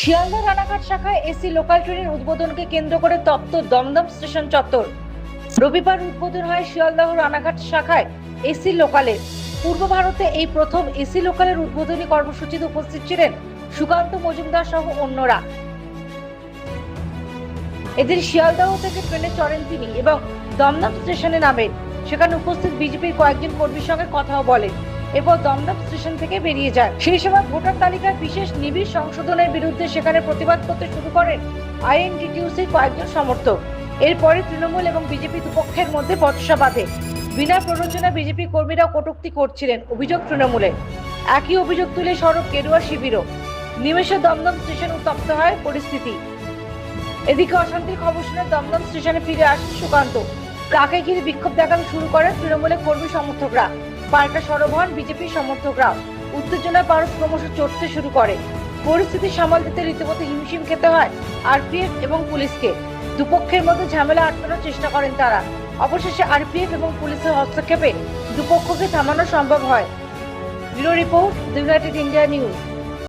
শিয়ালদা রানাঘাট শাখায় AC local ট্রেনের উদ্বোধনকে কেন্দ্র করে তপ্ত দমদম স্টেশন চত্বর। রবিবার উদ্বোধন হয় শিয়ালদাহ রানাঘাট শাখায় এসি লোকালের পূর্ব ভারতে এই প্রথম এসি লোকালের উদ্বোধনী কর্মসূচিতে উপস্থিত ছিলেন সুকান্ত মজুমদার সহ অন্যরা। এদিন শিয়ালদাহ থেকে ট্রেনে চড়েন তিনি এবং দমদম স্টেশনে নামেন। সেখানে উপস্থিত বিজেপির কয়েকজন কর্মীর সঙ্গে কথাও বলেন। এরপর দমদম স্টেশন থেকে বেরিয়ে যায়। সেই সময় ভোটার তালিকার বিশেষ নিবিড় সংশোধনের বিরুদ্ধে সেখানে প্রতিবাদ করতে শুরু করেন আইএনটিটিউসির কয়েকজন সমর্থক। এরপরে তৃণমূল এবং বিজেপি দুপক্ষের মধ্যে বচসা বাঁধে। বিনা প্ররোচনা বিজেপি কর্মীরা কটুক্তি করছিলেন অভিযোগ তৃণমূলে। একই অভিযোগ তুলে সড়ক কেরুয়া শিবিরও। নিমেষে দমদম স্টেশন উত্তপ্ত হয় পরিস্থিতি। এদিকে অশান্তির খবর শুনে দমদম স্টেশনে ফিরে আসেন সুকান্ত। তাকে ঘিরে বিক্ষোভ দেখানো শুরু করেন তৃণমূলের কর্মী সমর্থকরা। পাল্টা সরব হন বিজেপির সমর্থকরা। উত্তেজনায় পারস ক্রমশ চড়তে শুরু করে। পরিস্থিতি সামাল দিতে রীতিমতো হিমশিম খেতে হয় আরপিএফ এবং পুলিশকে। দুপক্ষের মধ্যে ঝামেলা আটকানোর চেষ্টা করেন তারা। অবশেষে আরপিএফ এবং পুলিশের হস্তক্ষেপে দুপক্ষকে থামানো সম্ভব হয়। Bureau report United India news.